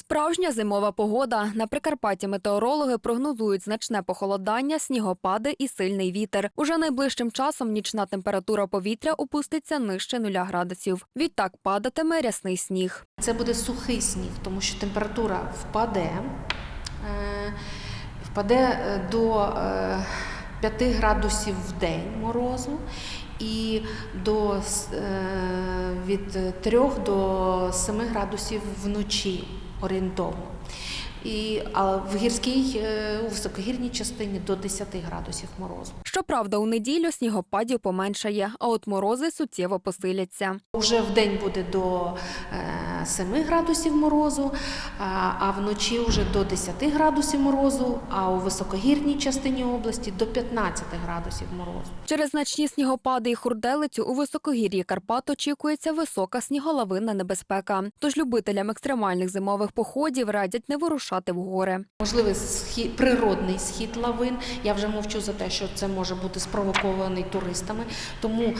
Справжня зимова погода. На Прикарпатті метеорологи прогнозують значне похолодання, снігопади і сильний вітер. Уже найближчим часом нічна температура повітря опуститься нижче нуля градусів. Відтак падатиме рясний сніг. Це буде сухий сніг, тому що температура впаде, е, впаде е, до е, 5 градусів в день морозу і до, е, від 3 до 7 градусів вночі орієнтовно. І, а в гірській, е, у високогірній частині до 10 градусів морозу. Щоправда, у неділю снігопадів поменшає, а от морози суттєво посиляться. Уже в день буде до е, 7 градусів морозу, а, а вночі вже до 10 градусів морозу, а у високогірній частині області до 15 градусів морозу. Через значні снігопади і хурделицю у високогір'ї Карпат очікується висока сніголовинна небезпека. Тож любителям екстремальних зимових походів радять не вирушати в гори. Можливий схід, природний схід лавин. Я вже мовчу за те, що це може бути спровокований туристами. Тому е,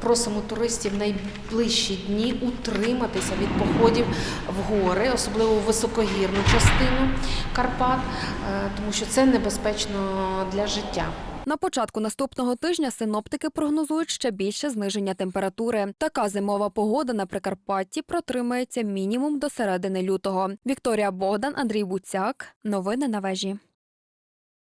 просимо туристів найближчі дні утриматися від походів в гори, особливо в високогірну частину Карпат, е, тому що це небезпечно для життя. На початку наступного тижня синоптики прогнозують ще більше зниження температури. Така зимова погода на Прикарпатті протримається мінімум до середини лютого. Вікторія Богдан, Андрій Буцяк. Новини на вежі.